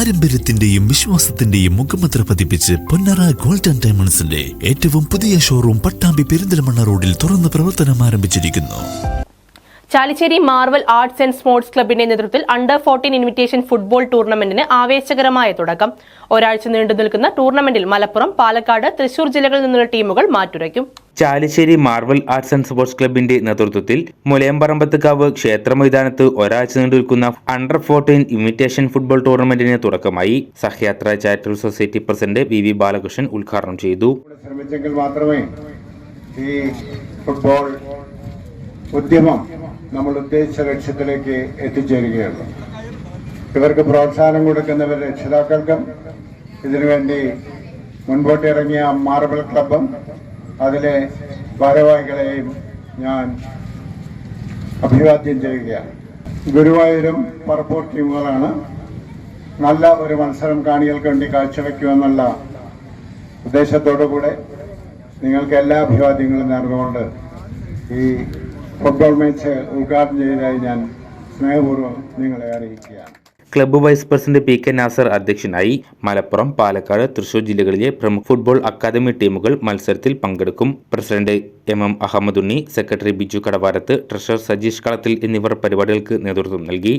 പാരമ്പര്യത്തിന്റെയും വിശ്വാസത്തിന്റെയും മുഖമുദ്ര പതിപ്പിച്ച് പൊന്നറ ഗോൾഡൻ ഡയമണ്ട്സിന്റെ ഏറ്റവും പുതിയ ഷോറൂം പട്ടാമ്പി പെരിന്തൽമണ്ണ റോഡിൽ തുറന്ന് പ്രവർത്തനം ആരംഭിച്ചിരിക്കുന്നു. Chalissery Marvel arts and sports ക്ലബിന്റെ നേതൃത്വത്തിൽ അണ്ടർ ഫോർട്ടീൻ ഇൻവിറ്റേഷൻ ഫുട്ബോൾ ടൂർണമെന്റിന് ആവേശകരമായ തുടക്കം. ഒരാഴ്ച നീണ്ടു നിൽക്കുന്ന ടൂർണമെന്റിൽ മലപ്പുറം പാലക്കാട് തൃശൂർ ജില്ലകളിൽ നിന്നുള്ള ടീമുകൾ മാറ്റുരയ്ക്കും. Chalissery Marvel arts and sports ക്ലബിന്റെ നേതൃത്വത്തിൽ മുലയമ്പറമ്പത്തുകാവ് ക്ഷേത്ര മൈതാനത്ത് ഒരാഴ്ച നീണ്ടുനിൽക്കുന്ന അണ്ടർ ഫോർട്ടീൻ ഇൻവിറ്റേഷൻ ഫുട്ബോൾ ടൂർണമെന്റിന് തുടക്കമായി. Sahayatra charitable society president V V Balakrishnan ഉദ്ഘാടനം ചെയ്തു. ശ്രമിച്ചെങ്കിൽ മാത്രമേ ഈ ഫുട്ബോൾ ഉദ്യമം നമ്മൾ ഉദ്ദേശിച്ച ലക്ഷ്യത്തിലേക്ക് എത്തിച്ചേരുകയുള്ളൂ ഇവർക്ക് പ്രോത്സാഹനം കൊടുക്കുന്നവർ രക്ഷിതാക്കൾക്കും ഇതിനുവേണ്ടി മുൻപോട്ടിറങ്ങിയ മാർബിൾ ക്ലബും അതിലെ ഭാരവാഹികളെയും ഞാൻ അഭിവാദ്യം ചെയ്യുകയാണ്. ഗുരുവായൂരും പറപ്പൂർ ടീമുകളാണ് നല്ല ഒരു മത്സരം കാണികൾക്ക് വേണ്ടി കാഴ്ചവെക്കുമെന്നുള്ള ഉദ്ദേശത്തോടു കൂടെ നിങ്ങൾക്ക് എല്ലാ അഭിവാദ്യങ്ങളും നേർന്നുകൊണ്ട് ഈ ഫുട്ബോൾ മാച്ച് ഉദ്ഘാടനം ചെയ്തതായി ഞാൻ സ്നേഹപൂർവം നിങ്ങളെ അറിയിക്കുകയാണ്. Club vice president P K Nasar അധ്യക്ഷനായി മലപ്പുറം പാലക്കാട് തൃശൂർ ജില്ലകളിലെ പ്രമുഖ ഫുട്ബോൾ അക്കാദമി ടീമുകൾ മത്സരത്തിൽ പങ്കെടുക്കും. President M M Ahammadunni secretary Biju Kadavarath treasurer Sajeesh Kalathil എന്നിവർ പരിപാടികൾക്ക് നേതൃത്വം നൽകി.